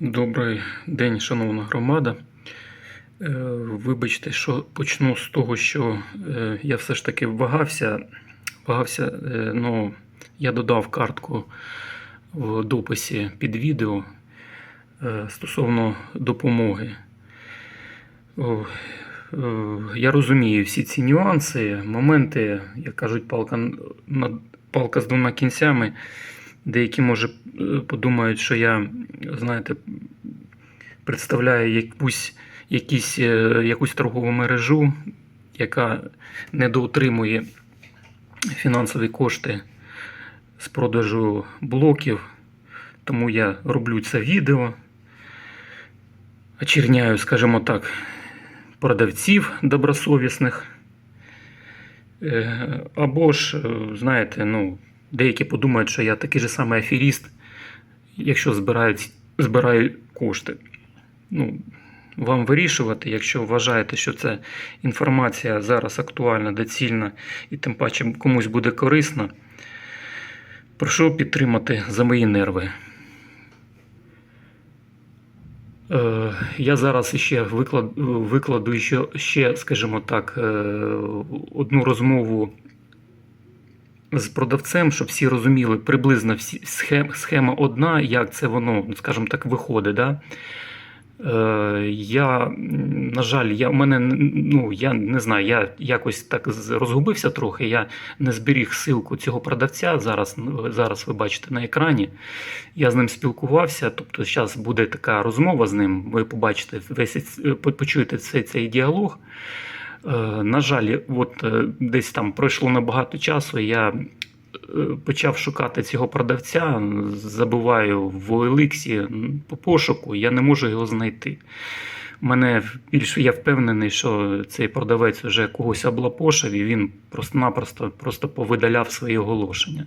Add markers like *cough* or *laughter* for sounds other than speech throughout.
Добрий день, шановна громада. Е, Вибачте, що почну з того, що е, я все ж таки вагався. Вагався, ну, я додав картку в дописі під відео стосовно допомоги. Я розумію всі ці нюанси, моменти, як кажуть, палка, палка з двома кінцями. Деякі, може, е, подумають, що я, знаєте, представляю якусь, якісь, е, якусь торгову мережу, яка недоотримує фінансові кошти з продажу блоків. Тому я роблю це відео, очерняю, скажімо так, продавців добросовісних. Е, Або ж, знаєте, ну, деякі подумають, що я такий же самий аферіст, якщо збирають, збираю кошти. Ну, вам вирішувати, якщо вважаєте, що ця інформація зараз актуальна, доцільна і тим паче комусь буде корисна, прошу підтримати за мої нерви. Е, Я зараз ще виклад, викладу ще, ще, скажімо так, е, одну розмову з продавцем, щоб всі розуміли приблизно всі схема, схема одна, як це воно, ну, скажімо так, виходить. Да? Е, я, на жаль, я, у мене, ну, я не знаю, я якось так розгубився трохи, я не зберіг ссылку цього продавця. Зараз, зараз ви бачите на екрані. Я з ним спілкувався, тобто зараз буде така розмова з ним, ви побачите, весь почуєте цей, цей діалог. Е, На жаль, от е, десь там пройшло набагато часу. Я е, почав шукати цього продавця, забиваю в OLX по пошуку, я не можу його знайти. Мене більше я впевнений, що цей продавець вже когось облапошив і він просто-напросто просто повидаляв свої оголошення.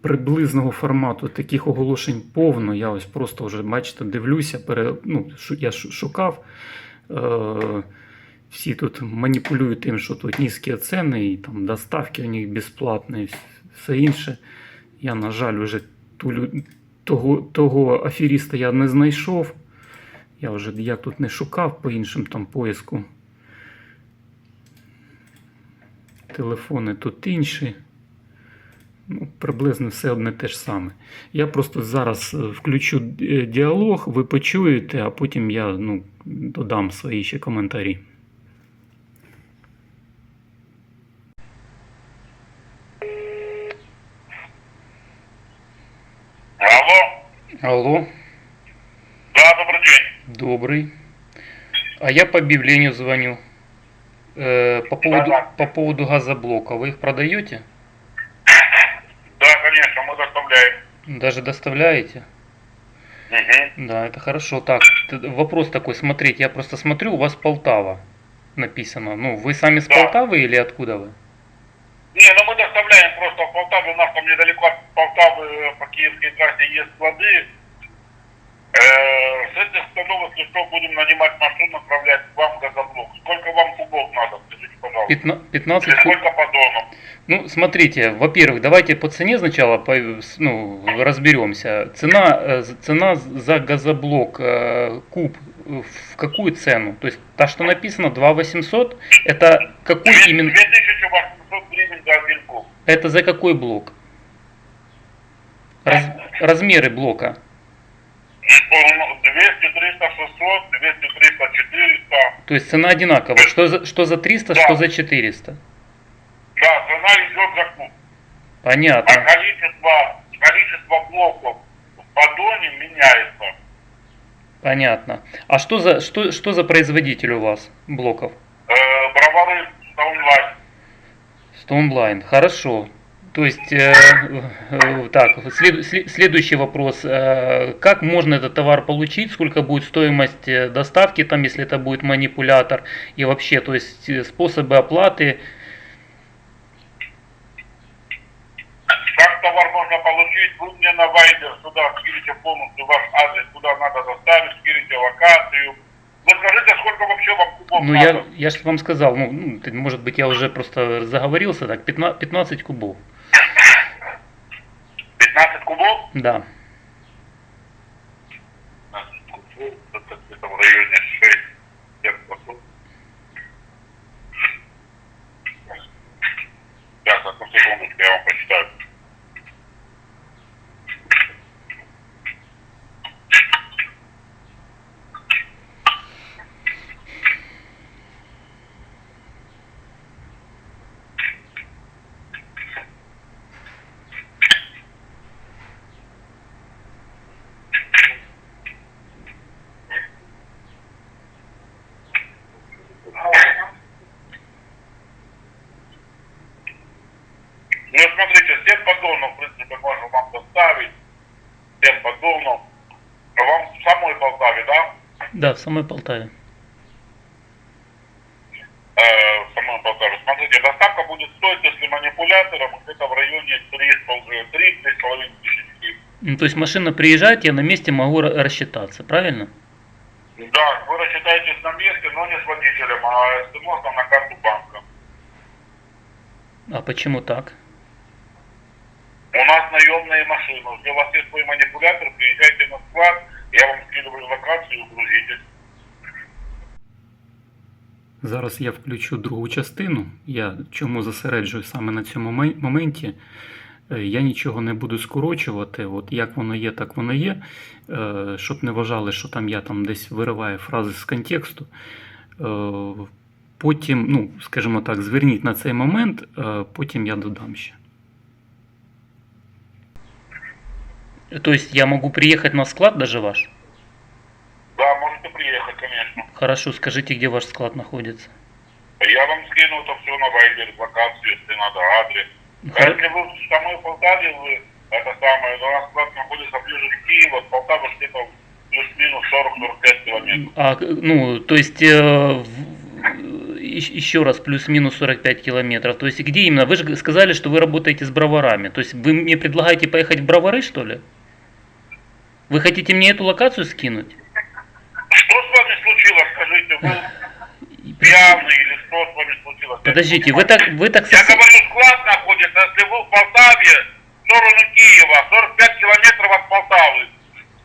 Приблизного формату таких оголошень повно. Я ось просто вже, бачите, дивлюся, пере, ну, я шукав. Е, всі тут маніпулюють тим, що тут низькі ціни, і там доставки у них безплатні, і все інше. Я, на жаль, вже ту, того, того аферіста я не знайшов. Я вже я тут не шукав по іншим там поиску. Телефони тут інші. Ну, приблизно все одне те ж саме. Я просто зараз е, включу е, діалог, ви почуєте, а потім я ну, додам свої ще коментарі. Алло, Алло, да, добрый день. добрый. А я по объявлению звоню. Э, по, поводу, Да-да. по поводу газоблока. Вы их продаете? Доставляем. Даже доставляете? Угу. Да, это хорошо. Так, вопрос такой, смотрите, я просто смотрю, у вас Полтава написано. Ну, вы сами с Да. Полтавы или откуда вы? Не, ну мы доставляем просто в Полтаву, у нас там недалеко от Полтавы э, по Киевской трассе есть склады. Э, с этих складов, если что, будем нанимать машину, отправлять к вам газоблок. Сколько вам кубов надо, скажите, пожалуйста? Пятна- 15 Или сколько поддонов? Ну, смотрите, во-первых, давайте по цене сначала по- ну, разберемся. Цена, э, цена за газоблок э, куб в какую цену? То есть та, что написано 2 800, это какой именно? 2800 гривен за один куб. Это за какой блок? Раз- размеры блока. Он 200, 300, 600, 200, 300, 400. То есть цена одинаковая. Что за, что за 300, Да. что за 400. Да, цена идет за куб. А Понятно. количество, количество блоков в поддоне меняется. Понятно. А что за, что, что за производитель у вас блоков? Э, бровары онлайн. Stoneblind, хорошо. То есть, э, э, так, след- след- следующий вопрос. Э, как можно этот товар получить? Сколько будет стоимость э, доставки, там, если это будет манипулятор? И вообще, то есть, э, способы оплаты? Как товар можно получить? Вы мне на Вайбер сюда скинете полностью ваш адрес, куда надо доставить, скинете локацию. Вы скажите, сколько вообще вам кубов Ну, надо? я, я же вам сказал, ну, ну, может быть, я уже просто заговорился, так, 15, 15 кубов. 15 кубов? Да. Ну, смотрите, 7 поддонов, в принципе, можно вам доставить. 7 поддонов. А вам в самой Полтаве, да? Да, в самой Полтаве. Э, в самой Полтаве. Смотрите, доставка будет стоить, если манипулятором, где-то в районе 3,5 тысячи. Ну, то есть машина приезжает, я на месте могу ра- рассчитаться, правильно? Да, вы рассчитаетесь на месте, но не с водителем, а с там на карту банка. А почему так? У нас наемные машины. Если у вас есть свой манипулятор, приезжайте на склад, я вам скидываю локацию, грузитесь. Зараз я включу другу частину. Я чому зосереджую саме на цьому момен- моменті. Е, Я нічого не буду скорочувати. От як воно є, так воно є. Е, Щоб не вважали, що там я там десь вириваю фрази з контексту. Е, Потім, ну, скажімо так, зверніть на цей момент, е, потім я додам ще. То есть я могу приехать на склад даже ваш? Да, можете приехать, конечно. Хорошо, скажите, где ваш склад находится. Я вам скину это все на Вайбер, локацию, если надо, адрес. А Хор- если вы в самой Полтаве, вы, это самое, у нас склад находится ближе к Киеву, от Полтавы где-то плюс-минус 40-45 километров. А, ну, то есть, э, в- ещ- еще раз, плюс-минус 45 километров. То есть, где именно? Вы же сказали, что вы работаете с броварами. То есть, вы мне предлагаете поехать в бровары, что ли? Вы хотите мне эту локацию скинуть? Что с вами случилось, скажите, вы пьяный или что с вами случилось? Подождите, вы так, вы так... Я говорю, склад находится, если вы в Полтаве, в сторону Киева, 45 километров от Полтавы.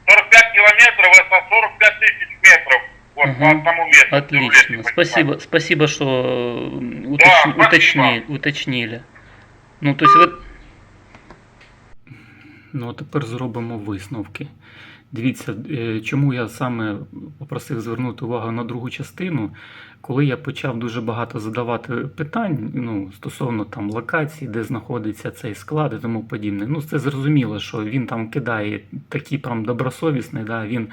45 километров это 45 тысяч метров. Вот Мгм. по одному лесе Отлично. понимаете. Спасибо, спасибо, что э, уточ- Да, спасибо. уточнили, уточнили. Ну, то есть ви... Ну, а тепер зробимо висновки. Дивіться, е, чому я саме попросив звернути увагу на другу частину. Коли я почав дуже багато задавати питань ну, стосовно там локацій, де знаходиться цей склад і тому подібне. Ну, це зрозуміло, що він там кидає такий прям добросовісний, да, він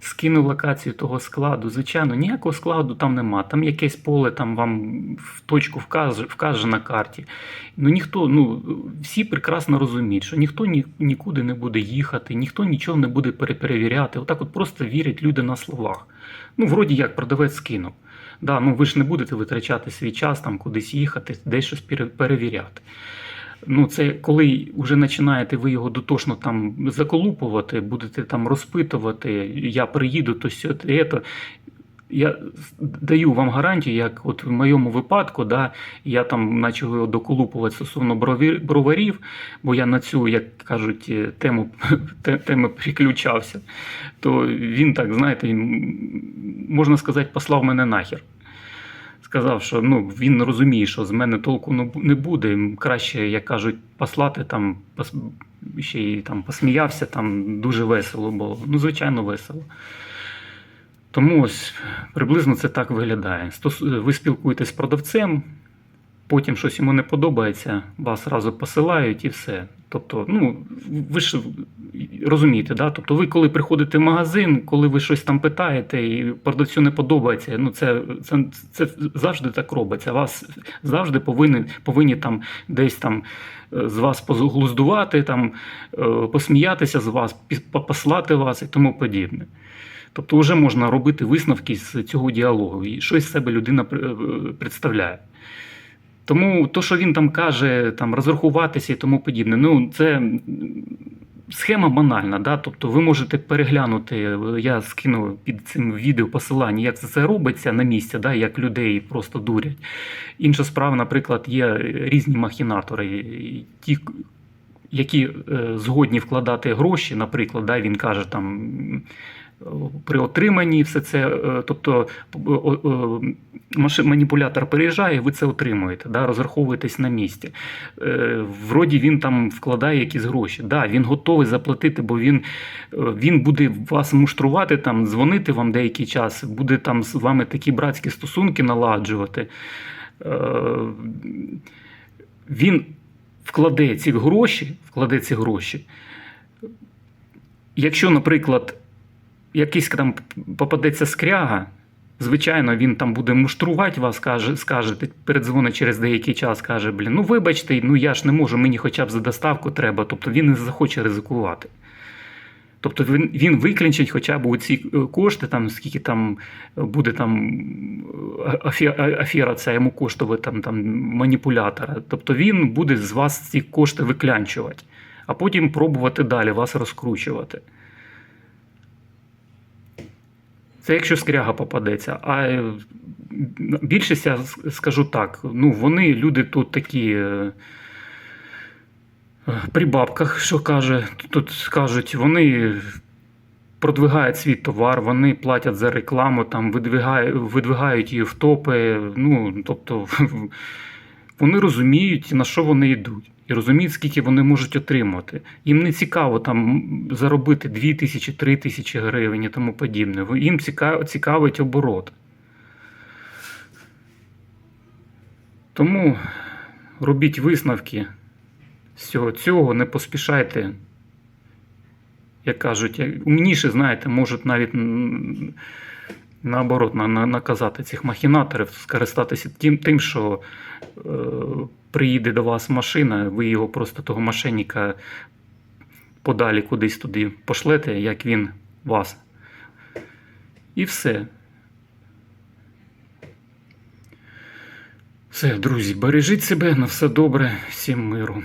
скинув локацію того складу. Звичайно, ніякого складу там нема. Там якесь поле там вам в точку вкаже, вкаже на карті. Ну ніхто, ну всі прекрасно розуміють, що ніхто ні, нікуди не буде їхати, ніхто нічого не буде переперевіряти. Отак от просто вірять люди на словах. Ну, вроді як продавець скинув. Да, ну ви ж не будете витрачати свій час там кудись їхати, десь щось перевіряти. Ну, це коли вже починаєте ви його дотошно там заколупувати, будете там розпитувати, я приїду, то сьо, то. Я даю вам гарантію, як от в моєму випадку, да, я там почав доколупувати стосовно броварів, бо я на цю, як кажуть, е, тему, *laughs* те- теми приключався, то він так, знаєте, можна сказати, послав мене нахер. Сказав, що ну, він розуміє, що з мене толку не буде. Краще, як кажуть, послати там, ще й там посміявся, там дуже весело було. Ну, звичайно, весело. Тому ось приблизно це так виглядає. Ви спілкуєтесь з продавцем, потім щось йому не подобається, вас одразу посилають і все. Тобто, ну, ви ж розумієте, да? тобто ви, коли приходите в магазин, коли ви щось там питаєте і продавцю не подобається, ну це, це, це завжди так робиться. Вас завжди повинні, повинні там десь там е, з вас позглуздувати, там, е, посміятися з вас, послати вас і тому подібне. Тобто вже можна робити висновки з цього діалогу, і що із себе людина е, представляє. Тому то, що він там каже, там розрахуватися і тому подібне, ну це схема банальна. Да? Тобто ви можете переглянути, я скину під цим відео посилання, як це, це робиться на місці, да? як людей просто дурять. Інша справа, наприклад, є різні махінатори, ті, які е, згодні вкладати гроші, наприклад, да, він каже там. При отриманні все це, е, тобто е, е, маніпулятор переїжджає, ви це отримуєте, да, розраховуєтесь на місці. Вроді він там вкладає якісь гроші. Да, він готовий заплатити, бо він, він буде вас муштрувати, там, дзвонити вам деякий час, буде там з вами такі братські стосунки наладжувати. Він вкладе ці гроші, вкладе ці гроші. Якщо, наприклад, якийсь там попадеться скряга, звичайно, він там буде муштрувати вас, каже, скаже, передзвонить через деякий час, каже, блін, ну вибачте, ну я ж не можу, мені хоча б за доставку треба. Тобто він не захоче ризикувати. Тобто він, він виклінчить хоча б оці е, кошти, там, скільки там буде там е, афі- афера ця йому коштувати там, там, маніпулятора. Тобто він буде з вас ці кошти виклянчувати, а потім пробувати далі вас розкручувати. Це якщо скряга попадеться. А е, більшість, я скажу так, ну, вони люди тут такі. е, при бабках, що каже, тут кажуть, вони продвигають свій товар, вони платять за рекламу, там видвигають, видвигають її в топи. Ну, тобто *laughs* вони розуміють, на що вони йдуть. І розуміють, скільки вони можуть отримати. Їм не цікаво там заробити 2 тисячі, 3 тисячі гривень і тому подібне. Їм цікав, цікавить оборот. Тому робіть висновки з цього цього, не поспішайте. Як кажуть, умніші, знаєте, можуть навіть наоборот на, на, наказати цих махінаторів, скористатися тим, тим що е, приїде до вас машина, ви його просто того мошенника подалі кудись туди пошлете, як він вас. І все. Все, друзі, бережіть себе, на все добре, всім миру.